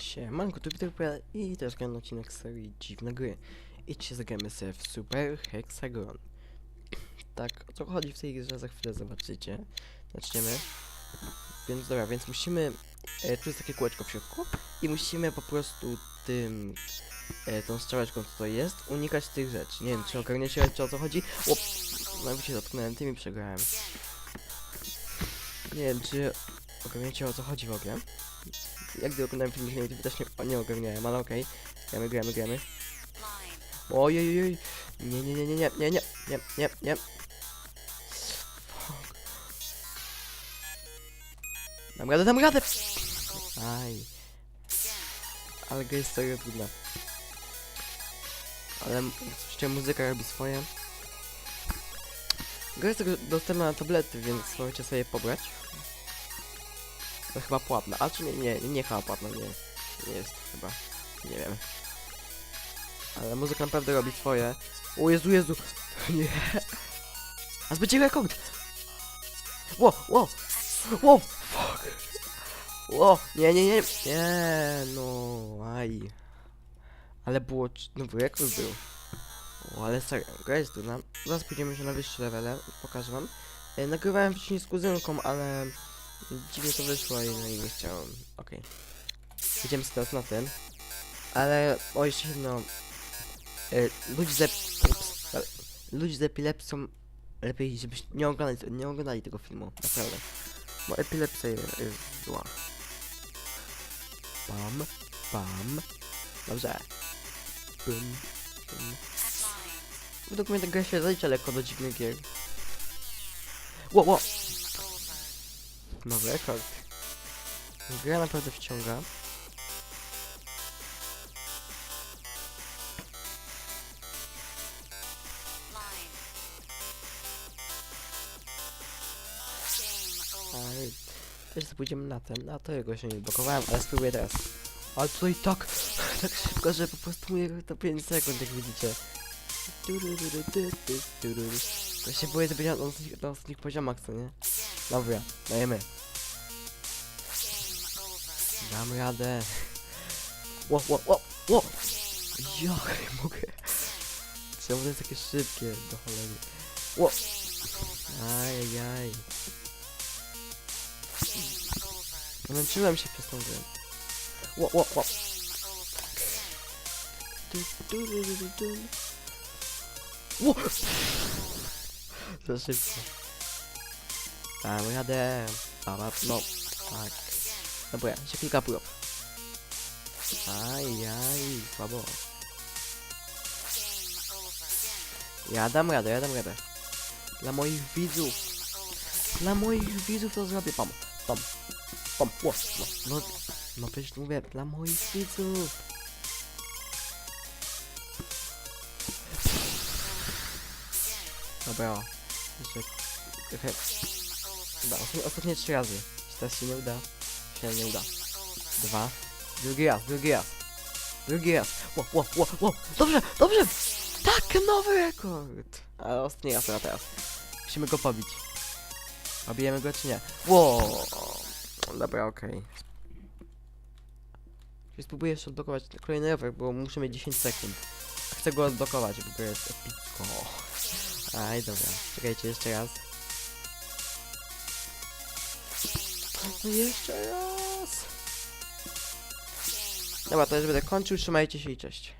Siemanko, tu Peter i teraz gram na odcinek serii Dziwne Gry. I dzisiaj zagramy sobie w Super Hexagon. tak, o co chodzi w tej grze za chwilę zobaczycie. Zaczniemy. Więc dobra, więc musimy... E, tu jest takie kółeczko w środku i musimy po prostu tym... E, tą strzałeczką, co to jest, unikać tych rzeczy. Nie wiem, czy ogarniecie czy o co chodzi. O! Nawet się dotknąłem tym i przegrałem. Nie wiem, czy ogarniecie o co chodzi w ogóle. Jak gdy oglądałem filmik na YouTube też nie, ogarniałem, ale okej. Gramy, gramy, gramy. Ojej, ojej. Nie, nie, nie, nie, nie, nie, nie, nie, nie, nie. Dam radę, dam radę! Aj. Ale gra jest serio trudna. Ale oczywiście muzyka robi swoje. Gra jest dostępna na tablety, więc możecie sobie pobrać. To chyba płatna, a czy nie, nie, nie chyba płatna, nie, nie jest chyba, nie wiem. Ale muzyka naprawdę robi swoje. O Jezu, Jezu, nie. A zbycie rekord! Ło, ło, ło, fuck. Ło, nie, nie, nie, nie, no, aj. Ale było, cz- nowy rekord był. O, ale serio, gra jest trudna. Zaraz pójdziemy się na wyższe levele, pokażę wam. E, nagrywałem wcześniej z kuzynką, ale dziwnie to wyszło i, nie chciałem. Okej. Idziemy sobie teraz na ten. Ale, o jeszcze jedno. E, ludzi z ups, Ludzi z lepiej, żebyś nie oglądali, nie oglądali tego filmu, naprawdę. Bo epilepsja jest, jest zła. Bam, bam. Dobrze. Bum, bum. Według mnie ta gra się zalicza lekko do dziwnych gier. Ło, ło! Nowy rekord. Gra naprawdę wciąga. Też pójdziemy na ten, na to jego się nie blokowałem, ale spróbuję teraz. Ale tutaj tak, tak szybko, że po prostu mówię to 5 sekund, jak widzicie. To się boję, że na ostatnich poziomach, co nie? Dobra, dajemy. Dam radę. Ło, ło, ło, ło! Jak mogę? Czemu to jest takie szybkie, do cholery? Ło! Ajajaj. Zmęczyłem się przez tą grę. Ło, ło, ło. Tu, ru, ru, ru, tu. Ło! Za szybko. Dam radę. Baba, no, tak. Dobra, jeszcze kilka prób. Ajaj, słabo. Ja dam radę, ja dam radę. Dla moich widzów. Dla moich widzów to zrobię. Pam, pam, pam. Ło, no, no, no przecież mówię, dla moich widzów. Dobra, jeszcze trochę. Dobra, ostatnie, trzy razy. Jeśli teraz się nie uda, się nie uda. Dwa. Drugi raz, drugi raz. Drugi raz. Ło, ło, ło, ło. Dobrze, dobrze. Tak, nowy rekord. Ale ostatni raz na teraz. Musimy go pobić. Pobijemy go czy nie? Ło. Dobra, okej. Okay. Spróbuję jeszcze odblokować kolejny rower, bo muszę mieć 10 sekund. Chcę go odblokować, bo to jest epicko. Aj, dobra. Czekajcie jeszcze raz. Jeszcze raz. Dobra, to już będę kończył. Trzymajcie się i cześć.